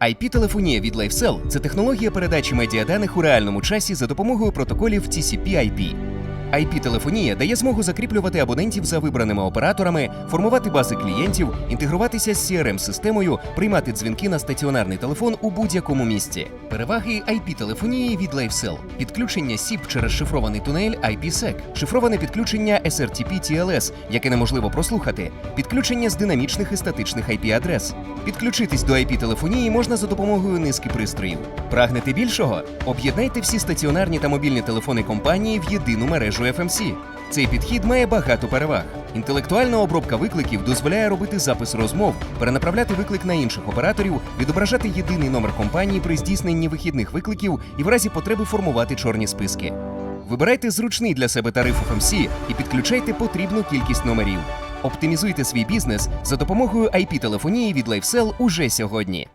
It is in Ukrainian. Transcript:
IP-телефонія від LifeCell – це технологія передачі медіаданих у реальному часі за допомогою протоколів TCP/IP. IP-телефонія дає змогу закріплювати абонентів за вибраними операторами, формувати бази клієнтів, інтегруватися з CRM-системою, приймати дзвінки на стаціонарний телефон у будь-якому місці. Переваги IP-телефонії від LifeCell. Підключення SIP через шифрований тунель IPsec, шифроване підключення SRTP TLS, яке неможливо прослухати, підключення з динамічних і статичних IP-адрес. Підключитись до IP-телефонії можна за допомогою низки пристроїв. Прагнете більшого? Об'єднайте всі стаціонарні та мобільні телефони компанії в єдину мережу FMC. Цей підхід має багато переваг. Інтелектуальна обробка викликів дозволяє робити запис розмов, перенаправляти виклик на інших операторів, відображати єдиний номер компанії при здійсненні вихідних викликів і в разі потреби формувати чорні списки. Вибирайте зручний для себе тариф FMC і підключайте потрібну кількість номерів. Оптимізуйте свій бізнес за допомогою IP-телефонії від LifeCell уже сьогодні.